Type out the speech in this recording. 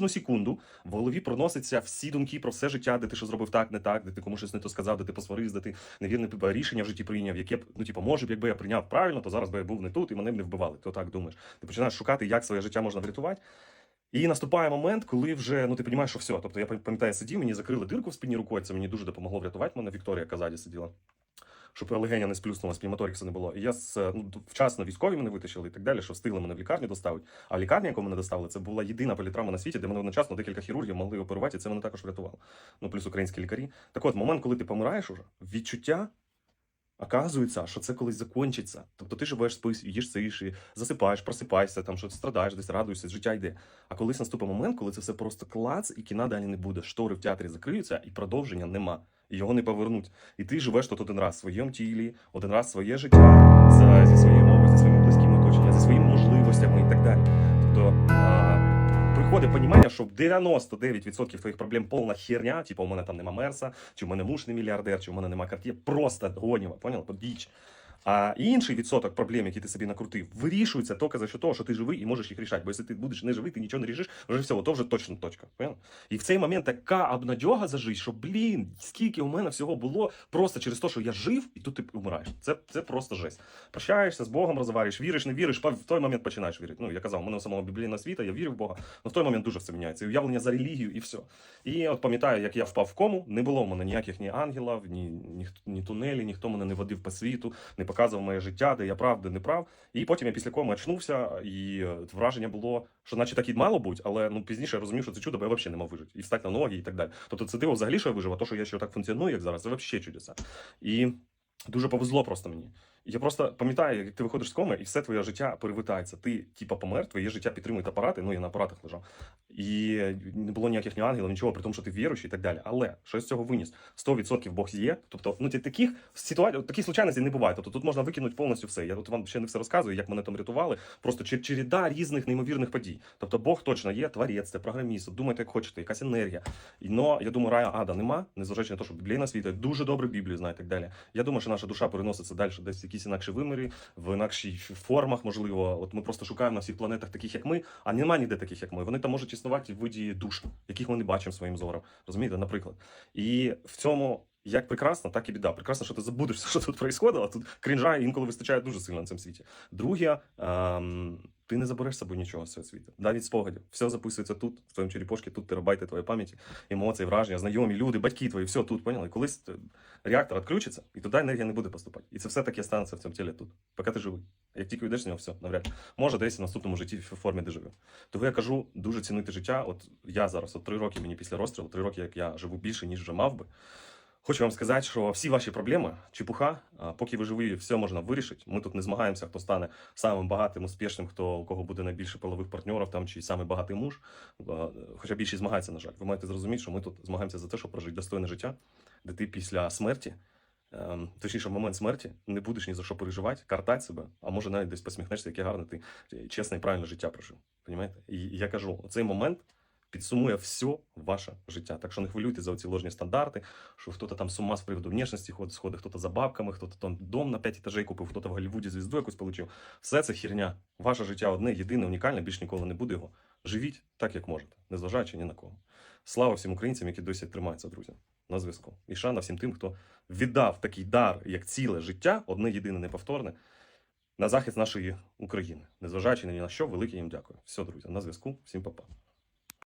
кожну секунду в голові проносяться всі думки про все життя, де ти що зробив так, не так, де ти комусь щось не то сказав, де ти посварився, де ти невірне рішення в житті прийняв, яке б, ну, типу, може б, якби я прийняв правильно, то зараз би я був не тут і мене б не вбивали. Ти так думаєш. Ти починаєш шукати, як своє життя можна врятувати. І наступає момент, коли вже ну ти розумієш, що все. Тобто я пам'ятаю, сидів, мені закрили дирку в спині рукою. Це мені дуже допомогло врятувати мене. Вікторія Казаді сиділа. Щоб легеня не сплюснула, пневмоторікса не було. І я з, е, ну, вчасно військові мене витащили і так далі, що встигли мене в лікарню доставити. А лікарня, яку мене доставили, це була єдина політравма на світі, де мене одночасно декілька хірургів могли оперувати, і це мене також врятувало. Ну, плюс українські лікарі. Так от, момент, коли ти помираєш уже, відчуття. Оказується, що це колись закінчиться. Тобто ти живеш, спиш, їш сиш, і засипаєш, просипаєшся, там щось страдаєш, десь радуєшся, життя йде. А колись наступить момент, коли це все просто клац, і кіна далі не буде. Штори в театрі закриються, і продовження нема. І його не повернуть. І ти живеш тут один раз в своєму тілі, один раз своє життя за, зі своєю мовою, зі своїми близькими оточеннями, зі своїми можливостями і так далі. Тобто а, приходить понімання, що 99% твоїх проблем повна херня, типу, у мене там нема мерса, чи в мене муж не мільярдер, чи в мене нема карті. просто гоніва, поняла? Подіч. А інший відсоток проблем, які ти собі накрутив, вирішується тільки за що того, що ти живий і можеш їх рішати. Бо якщо ти будеш не живий, ти нічого не рішиш, вже все, то вже точно точка. Понял? І в цей момент така обнадьога за життя, що блін, скільки у мене всього було просто через те, що я жив, і тут ти вмираєш. Це, це просто жесть. Прощаєшся з Богом, розговорюєш, віриш, не віриш, в той момент починаєш вірити. Ну я казав, у мене у самого біблійна світа, я вірю в Бога. але в той момент дуже все міняється. І уявлення за релігію, і все. І от пам'ятаю, як я впав в кому, не було в мене ніяких ні ангелів, ні, ні, ні тунелі, ніхто мене не водив по світу, не показував моє життя, де я прав, де не прав. І потім я після коми очнувся, і е, враження було, що наче так і мало бути, але ну пізніше я розумів, що це чудо, бо я взагалі не мав вижити. І встати на ноги, і так далі. Тобто це диво взагалі, що я вижив, а то, що я ще так функціоную, як зараз, це взагалі чудеса. І дуже повезло просто мені. Я просто пам'ятаю, як ти виходиш з коми, і все твоє життя перевертається. Ти, типа, помер, твоє життя підтримують апарати, ну я на апаратах лежав. І не було ніяких ні ангелів, нічого, при тому, що ти віруючий і так далі. Але що з цього виніс? 100% Бог є. Тобто, ну таких ситуацій, таких случайностей не буває. Тобто тут можна викинути повністю все. Я тут вам ще не все розказую, як мене там рятували. Просто чер- череда різних неймовірних подій. Тобто Бог точно є, творець, це програміст, думайте, як хочете, якась енергія. Но я думаю, рая ада нема, незважаючи на те, що біблійна світа дуже добре Біблію знає і так далі. Я думаю, що наша душа переноситься далі десь в якісь інакші вимірі, в інакшій формах, можливо. От ми просто шукаємо на всіх планетах таких, як ми, а нема ніде таких, як ми. Вони там можуть існувати в виді душ, яких ми не бачимо своїм зором. Розумієте, наприклад. І в цьому. Як прекрасно, так і біда. Прекрасно, що ти забудеш, все, що тут происходило. Тут крінжа інколи вистачає дуже сильно на цьому світі. Друге, ем, ти не забереш з собою нічого з цього світу. Навіть спогадів. Все записується тут, в твоєму черепошці, тут терабайти твоєї пам'яті, емоції, враження, знайомі, люди, батьки твої, все тут, поняли? Колись реактор відключиться, і туди енергія не буде поступати. І це все таки станеться в цьому тілі тут, поки ти живий. Як тільки йдеш з нього, все, навряд. Може, десь в наступному житті в формі дежавю. Того я кажу, дуже цінити життя. От я зараз, от три роки мені після розстрілу, три роки, як я живу більше, ніж вже мав би. Хочу вам сказати, що всі ваші проблеми, чепуха, поки ви живі, все можна вирішити. Ми тут не змагаємося, хто стане самим багатим, успішним, хто у кого буде найбільше полових партнерів там чи самий багатий муж. Хоча більшість змагається, на жаль. Ви маєте зрозуміти, що ми тут змагаємося за те, щоб прожити достойне життя, де ти після смерті. ем, Точніше, в момент смерті не будеш ні за що переживати, картати себе, а може навіть десь посміхнешся, яке гарне ти е, чесне і правильне життя прожив. Понімаєте? І я кажу, цей момент підсумує все ваше життя. Так що не хвилюйте за ці ложні стандарти, що хтось там з ума з приводу внешності ходить, сходить, хтось за бабками, хтось там дом на 5 етажей купив, хтось в Голлівуді звізду якусь получив. Все це херня. Ваше життя одне, єдине, унікальне, більш ніколи не буде його. Живіть так, як можете, незважаючи ні на кого. Слава всім українцям, які досі тримаються, друзі, на зв'язку. І шана всім тим, хто віддав такий дар, як ціле життя, одне єдине неповторне, на захист нашої України. Незважаючи ні на що, велике їм дякую. Все, друзі, на зв'язку. Всім па-па.